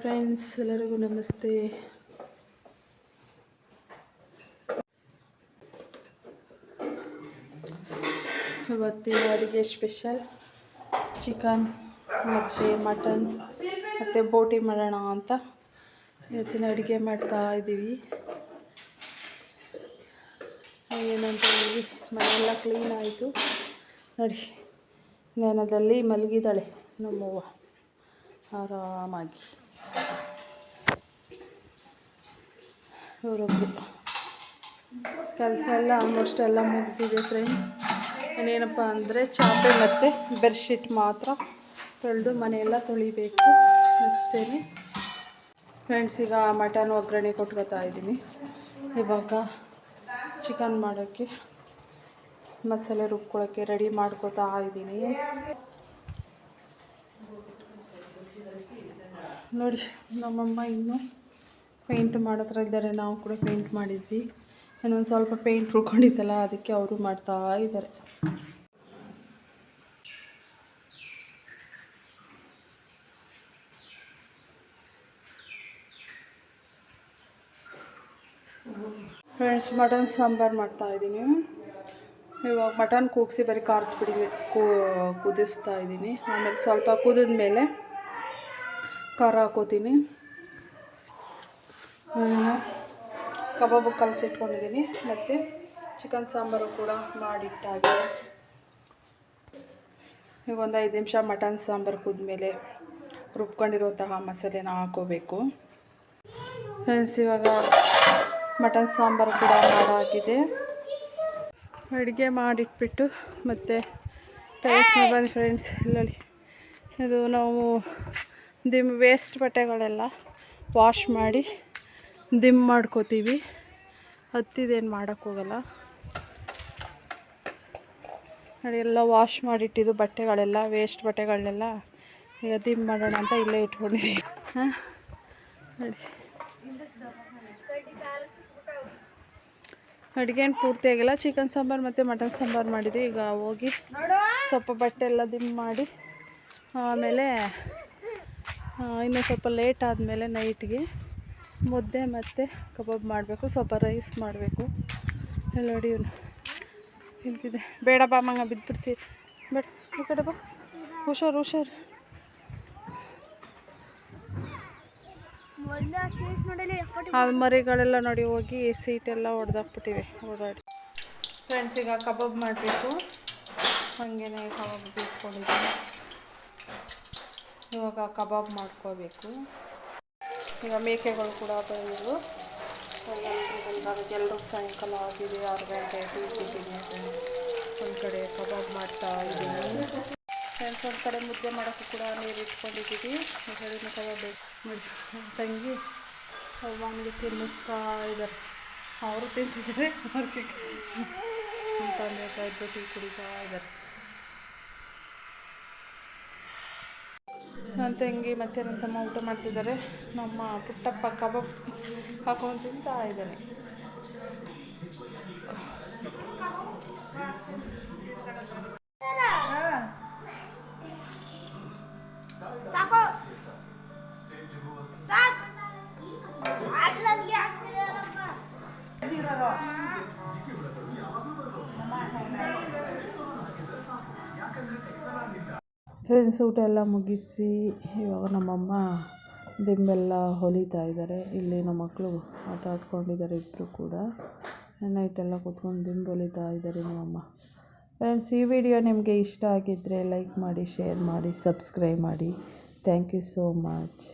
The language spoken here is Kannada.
ಫ್ರೆಂಡ್ಸ್ ಎಲ್ಲರಿಗೂ ನಮಸ್ತೆ. ಇವತ್ತಿನ ಅಡುಗೆ ಸ್ಪೆಷಲ್ ಚಿಕನ್ ಮತ್ತು ಮಟನ್ ಮತ್ತು ಬೋಟಿ ಮಾಡೋಣ ಅಂತ ಇವತ್ತಿನ ಅಡುಗೆ ಮಾಡ್ತಾ ಇದ್ದೀವಿ. ಏನಂತ ಹೇಳಿ, ಮನೆಯೆಲ್ಲ ಕ್ಲೀನ್ ಆಯಿತು. ನೋಡಿ ನೆನದಲ್ಲಿ ಮಲಗಿದ್ದಾಳೆ ನಮ್ಮವ್ವ. ಆರಾಮಾಗಿ. ಇವರೊಬ್ಬರು ಕೆಲಸ ಎಲ್ಲ ಆಲ್ಮೋಸ್ಟ್ ಎಲ್ಲ ಮುಗಿದಿದೆ ಫ್ರೆಂಡ್ಸ್ ಇನ್ನೇನಪ್ಪ ಅಂದರೆ ಚಾಪೆ ಮತ್ತು ಬೆಡ್ಶೀಟ್ ಮಾತ್ರ ತೊಳೆದು ಮನೆಯೆಲ್ಲ ತೊಳಿಬೇಕು ಅಷ್ಟೇ ಫ್ರೆಂಡ್ಸ್ ಈಗ ಮಟನ್ ಒಗ್ಗರಣೆ ಕೊಟ್ಕೋತಾ ಇದ್ದೀನಿ. ಇವಾಗ ಚಿಕನ್ ಮಾಡೋಕ್ಕೆ ಮಸಾಲೆ ರುಬ್ಕೊಳ್ಳೋಕ್ಕೆ ರೆಡಿ ಮಾಡ್ಕೋತಾ ಇದ್ದೀನಿ. ನೋಡಿ, ನಮ್ಮಮ್ಮ ಇನ್ನೂ ಪೇಂಟ್ ಮಾಡೋತ್ರ ಇದ್ದಾರೆ, ನಾವು ಕೂಡ ಪೇಂಟ್ ಮಾಡಿದ್ವಿ. ಇನ್ನೊಂದು ಸ್ವಲ್ಪ ಪೇಂಟ್ ಉಳ್ಕೊಂಡಿತ್ತಲ್ಲ, ಅದಕ್ಕೆ ಅವರು ಮಾಡ್ತಾ ಇದ್ದಾರೆ. ಫ್ರೆಂಡ್ಸ್ ಮಟನ್ ಸಾಂಬಾರು ಮಾಡ್ತಾ ಇದ್ದೀನಿ. ಇವಾಗ ಮಟನ್ ಕೂಗಿಸಿ ಬರೀ ಖಾರದ ಪುಡಿ ಕುದಿಸ್ತಾ ಇದ್ದೀನಿ. ಆಮೇಲೆ ಸ್ವಲ್ಪ ಕುದಿದ ಮೇಲೆ ಖಾರ ಹಾಕೋತೀನಿ. ಕಬಾಬು ಕಲಸಿಟ್ಕೊಂಡಿದ್ದೀನಿ ಮತ್ತು ಚಿಕನ್ ಸಾಂಬಾರು ಕೂಡ ಮಾಡಿಟ್ಟಾಗಿದೆ ಈಗ ಒಂದು ಐದು ನಿಮಿಷ ಮಟನ್ ಸಾಂಬಾರು ಕುದ್ಮೇಲೆ ರುಬ್ಕೊಂಡಿರುವಂತಹ ಮಸಾಲೆನ ಹಾಕೋಬೇಕು. ಫ್ರೆಂಡ್ಸ್ ಇವಾಗ ಮಟನ್ ಸಾಂಬಾರು ಕೂಡ ಮಾಡಾಗಿದೆ. ಅಡುಗೆ ಮಾಡಿಟ್ಬಿಟ್ಟು ಮತ್ತು ಟೈಸ್ ಬಂದು ಫ್ರೆಂಡ್ಸ್ ಇಲ್ಲಲ್ಲಿ ಇದು ನಾವು ದಿಮ್ ವೇಸ್ಟ್ ಬಟ್ಟೆಗಳೆಲ್ಲ ವಾಶ್ ಮಾಡಿ ದಿಮ್ ಮಾಡ್ಕೋತೀವಿ. ಹತ್ತಿದೇನು ಮಾಡೋಕ್ಕೋಗಲ್ಲ ನೋಡಿ ಎಲ್ಲ ವಾಶ್ ಮಾಡಿಟ್ಟಿದ್ದು ಬಟ್ಟೆಗಳೆಲ್ಲ ವೇಸ್ಟ್ ಬಟ್ಟೆಗಳನ್ನೆಲ್ಲ ಈಗ ದಿಮ್ ಮಾಡೋಣ ಅಂತ ಇಲ್ಲೇ ಇಟ್ಕೊಂಡಿದ್ದೀವಿ ಹಾಂ. ನೋಡಿ. ಅಡುಗೆ ಏನು ಪೂರ್ತಿ ಆಗಿಲ್ಲ. ಚಿಕನ್ ಸಾಂಬಾರು ಮತ್ತು ಮಟನ್ ಸಾಂಬಾರು ಮಾಡಿದ್ವಿ. ಈಗ ಹೋಗಿ ಸ್ವಲ್ಪ ಬಟ್ಟೆ ಎಲ್ಲ ದಿಮ್ ಮಾಡಿ ಆಮೇಲೆ ಇನ್ನೂ ಸ್ವಲ್ಪ ಲೇಟ್ ಆದಮೇಲೆ ನೈಟ್ಗೆ ಮುದ್ದೆ ಮತ್ತು ಕಬಾಬ್ ಮಾಡಬೇಕು, ಸ್ವಲ್ಪ ರೈಸ್ ಮಾಡಬೇಕು. ಎಲ್ಲ ನೋಡಿ ಇವನು ಇಲ್ತಿದೆ ಬೇಡ ಬಾ ಮಂಗ ಬಿದ್ದುಬಿಡ್ತೀವಿ ಬೇಡ, ಈ ಕಡೆ ಬಾ. ಹುಷಾರು ಹುಷಾರು. ಅದು ಮರಿಗಳೆಲ್ಲ ನೋಡಿ ಹೋಗಿ ಸೀಟೆಲ್ಲ ಹೊಡೆದಾಕ್ಬಿಟ್ಟಿವೆ ಓಡಾಡಿ. ಫ್ರೆಂಡ್ಸ್ ಈಗ ಕಬಾಬ್ ಮಾಡಬೇಕು. ಹಾಗೇನೆ ಕಬಾಬ್ ಬಿಟ್ಕೊಂಡಿದ್ದೀನಿ. ಇವಾಗ ಕಬಾಬ್ ಮಾಡ್ಕೋಬೇಕು. ಈಗ ಮೇಕೆಗಳು ಕೂಡ ಬಂದಿದ್ದು ಎಲ್ಲರೂ ಸಾಯಂಕಾಲ ಆಗಿದೆ, ಆರು ಗಂಟೆ ಇಟ್ಟಿದ್ದೀನಿ ಒಂದು ಕಡೆ ಕಬಾಬ್ ಮಾಡ್ತಾ ಇದ್ದೀನಿ. ಫ್ರೆಂಡ್ಸ್ ಒಂದು ಕಡೆ ಮುದ್ದೆ ಮಾಡೋಕ್ಕೂ ಕೂಡ ನೀರು ಇಟ್ಕೊಂಡಿದ್ದೀವಿ. ಕಡೆ ಕಬಾಬ್ ತಂಗಿ ಅವನಿಗೆ ತಿನ್ನಿಸ್ತಾ ಇದ್ದಾರೆ. ಅವರು ತಿಂತಿದ್ದಾರೆ, ಅವ್ರಿಗೆ. ತಂದೆ ಟೀ ಕುಡಿತಾ ಇದ್ದಾರೆ. ನನ್ನ ತಂಗಿ ಮತ್ತು ನನ್ನ ತಮ್ಮ ಊಟ ಮಾಡ್ತಿದ್ದಾರೆ. ನಮ್ಮ ಪುಟ್ಟಪ್ಪ ಕಬಾಬ್ ಹಾಕೊಂಡು ತಿಂತಾ ಇದ್ದಾನೆ. ಫ್ರೆಂಡ್ಸ್ ಊಟ ಎಲ್ಲ ಮುಗಿಸಿ ಇವಾಗ ನಮ್ಮಮ್ಮ ದಿಂಬೆಲ್ಲ ಹೊಲಿತಾ ಇದ್ದಾರೆ. ಇಲ್ಲಿ ನಮ್ಮ ಮಕ್ಕಳು ಆಟ ಆಡ್ಕೊಂಡಿದ್ದಾರೆ ಇಬ್ಬರು ಕೂಡ. ನೈಟೆಲ್ಲ ಕೂತ್ಕೊಂಡು ದಿಂಬು ಹೊಲಿತಾ ಇದ್ದಾರೆ ನಮ್ಮಮ್ಮ. ಫ್ರೆಂಡ್ಸ್ ಈ ವಿಡಿಯೋ ನಿಮಗೆ ಇಷ್ಟ ಆಗಿದ್ದರೆ ಲೈಕ್ ಮಾಡಿ ಶೇರ್ ಮಾಡಿ ಸಬ್ಸ್ಕ್ರೈಬ್ ಮಾಡಿ. Thank you so much